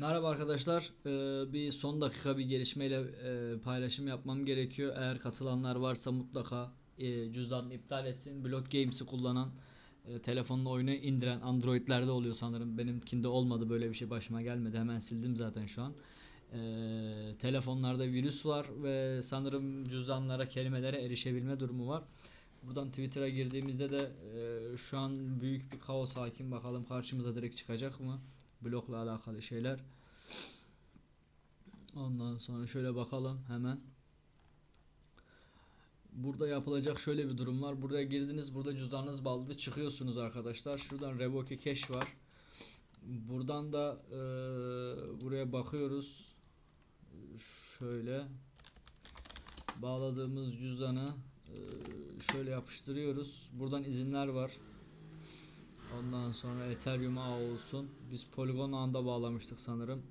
Merhaba arkadaşlar. Ee, bir son dakika bir gelişmeyle e, paylaşım yapmam gerekiyor. Eğer katılanlar varsa mutlaka e, cüzdanını iptal etsin. Block Games'i kullanan e, telefonla oyunu indiren Android'lerde oluyor sanırım. Benimkinde olmadı böyle bir şey başıma gelmedi. Hemen sildim zaten şu an. Ee, telefonlarda virüs var ve sanırım cüzdanlara, kelimelere erişebilme durumu var. Buradan Twitter'a girdiğimizde de e, şu an büyük bir kaos hakim. Bakalım karşımıza direkt çıkacak mı? Blokla alakalı şeyler. Ondan sonra şöyle bakalım hemen. Burada yapılacak şöyle bir durum var. Buraya girdiniz, burada cüzdanınız bağlı çıkıyorsunuz arkadaşlar. Şuradan Revoke Cash var. Buradan da e, buraya bakıyoruz. Şöyle bağladığımız cüzdanı e, şöyle yapıştırıyoruz. Buradan izinler var. Ondan sonra Ethereum ağ olsun. Biz Polygon ağında bağlamıştık sanırım.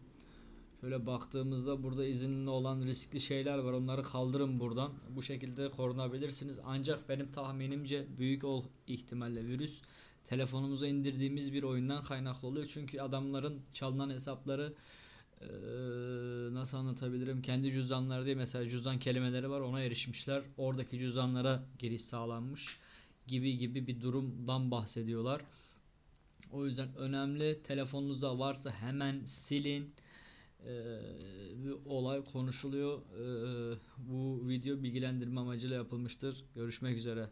Şöyle baktığımızda burada izinli olan riskli şeyler var. Onları kaldırın buradan. Bu şekilde korunabilirsiniz. Ancak benim tahminimce büyük ol ihtimalle virüs telefonumuza indirdiğimiz bir oyundan kaynaklı oluyor. Çünkü adamların çalınan hesapları eee, nasıl anlatabilirim? Kendi cüzdanları değil mesela cüzdan kelimeleri var ona erişmişler. Oradaki cüzdanlara giriş sağlanmış gibi gibi bir durumdan bahsediyorlar. O yüzden önemli telefonunuzda varsa hemen silin. Ee, bir olay konuşuluyor. Ee, bu video bilgilendirme amacıyla yapılmıştır. Görüşmek üzere.